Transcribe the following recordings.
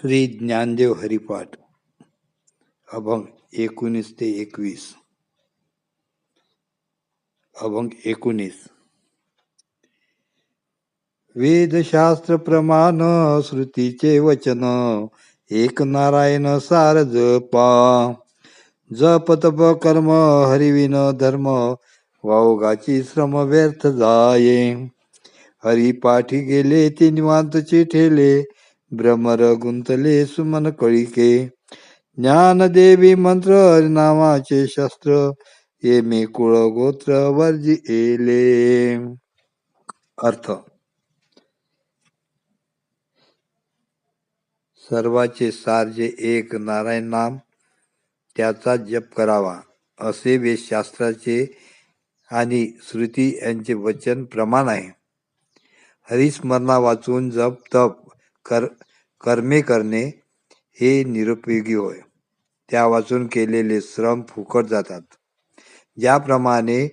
श्री ज्ञानदेव हरिपाठ अभंग एकोणीस ते एकवीस. अभंग एकोणीस. वेदशास्त्र प्रमाण श्रुतीचे वचन एक नारायण सार जपा. जप तप कर्म हरिविन धर्म वावगाची श्रम व्यर्थ जाये. हरिपाठी गेले ते निवांतचे ठेले भ्रमर गुंतले सुमन कळिके. ज्ञानदेवी मंत्र हरिनामाचे शस्त्र ये मे कुळ गोत्र वर्जी एले. अर्थ. सर्वाचे सार जे एक नारायण नाम त्याचा जप करावा असे वेदशास्त्राचे आणि श्रुती यांचे वचन प्रमाण आहे. हरिस्मरणा वाचून जप तप कर कर्मे करणे हे निरुपयोगी होय. त्या वाचून केलेले श्रम फुकट जातात. ज्याप्रमाणे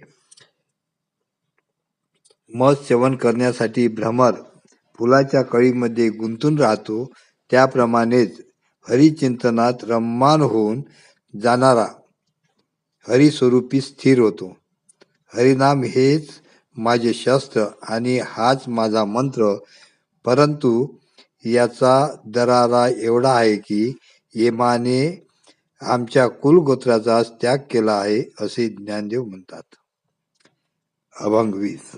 मध सेवन करण्यासाठी भ्रमर फुलाच्या कळीमध्ये गुंतून राहतो त्याप्रमाणेच हरिचिंतनात रम्मान होऊन जाणारा हरिस्वरूपी स्थिर होतो. हरिनाम हेच माझे शस्त्र आणि हाच माझा मंत्र परंतु याचा दरारा एवढा आहे की येमाने आमच्या कुलगोत्राचा त्याग केला आहे असे ज्ञानदेव म्हणतात. अभंग वीस.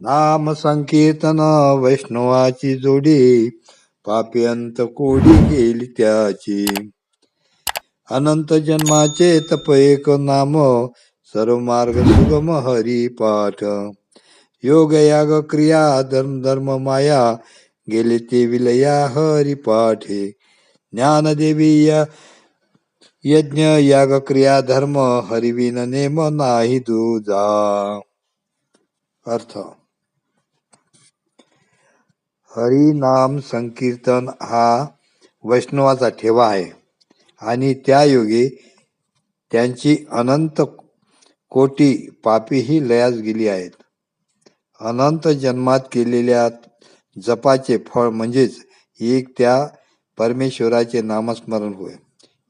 नाम संकीर्तन वैष्णवाची जोडी पाप्यंत कोडी गेली त्याची. अनंत जन्माचे तप एक नाम सर्व मार्ग सुगम हरी पाठ योग याग क्रिया धर्म धर्म माया गेले ते विलया हरी पाठे ज्ञानदेवी या यज्ञ याग क्रिया धर्म हरिविन नेम नाही दुजा. अर्थ. हरी नाम संकीर्तन हा वैष्णवाचा ठेवा आहे. आणि त्या योगे त्यांची अनंत कोटी पापीही लयास गेली आहेत. अनंत जन्मात केलेल्या जपाचे फळ म्हणजेच एक त्या परमेश्वराचे नामस्मरण होय.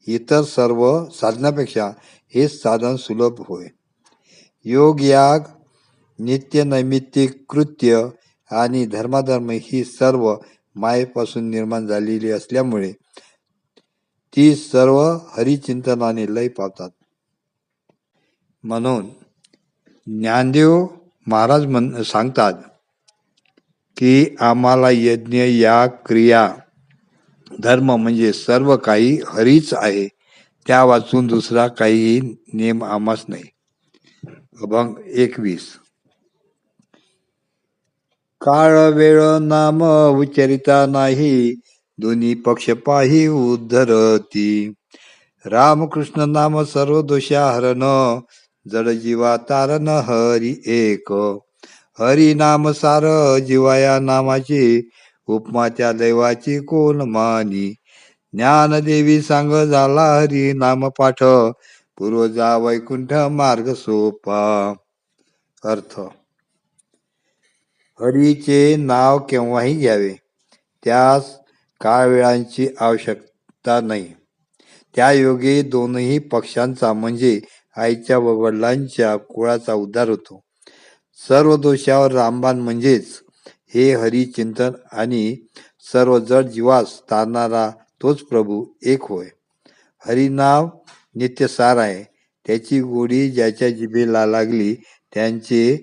इतर सर्व साधनापेक्षा हे साधन सुलभ होय. योग याग नित्यनैमित्तिक कृत्य आणि धर्माधर्म ही सर्व मायेपासून निर्माण झालेली असल्यामुळे ती सर्व हरिचिंतनाने लय पावतात. म्हणून ज्ञानदेव महाराज म्हण सांगतात की आम्हाला यज्ञ या क्रिया धर्म म्हणजे सर्व काही हरीच आहे. त्या वाचून दुसरा काही नेम आम्हाच नाही. अभंग एकवीस. काळ वेळ नाम उच्चरिता नाही दोन्ही पक्ष पाही उद्धरती. रामकृष्ण नाम सर्व दोषा हरण जड जीवा तारण हरी एक. हरी नाम सार जिवाया नामाची उपमा त्या दैवाची कोण मानी? ज्ञानदेवी सांग झाला हरी नाम पाठ पूर्वजा वैकुंठ मार्ग सोपा. अर्थ. हरीचे नाव केव्हाही घ्यावे त्यास काळवेळांची आवश्यकता नाही. त्या योगे दोनही पक्षांचा म्हणजे आईच्या व वडिलांच्या कुळाचा उद्धार होतो. सर्व दोषावर रामबाण म्हणजेच हे हरिचिंतन आणि सर्व जड जीवास तारणारा तोच प्रभू एक होय. हरिनाव नित्यसार आहे. त्याची गोडी ज्याच्या जिभेला लागली त्यांचे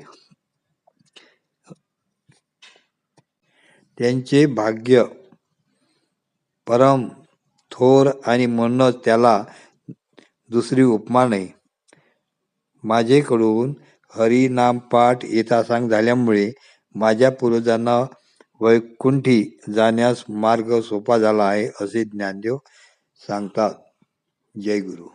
त्यांचे भाग्य परम थोर आणि म्हणूनच त्याला दुसरी उपमा नाही. माझेकडून हरी नाम पाठ येता सांग झाल्यामुळे माझ्या पूर्वजांना वैकुंठी जाण्यास मार्ग सोपा झाला आहे असे ज्ञानदेव सांगतात. जय गुरु.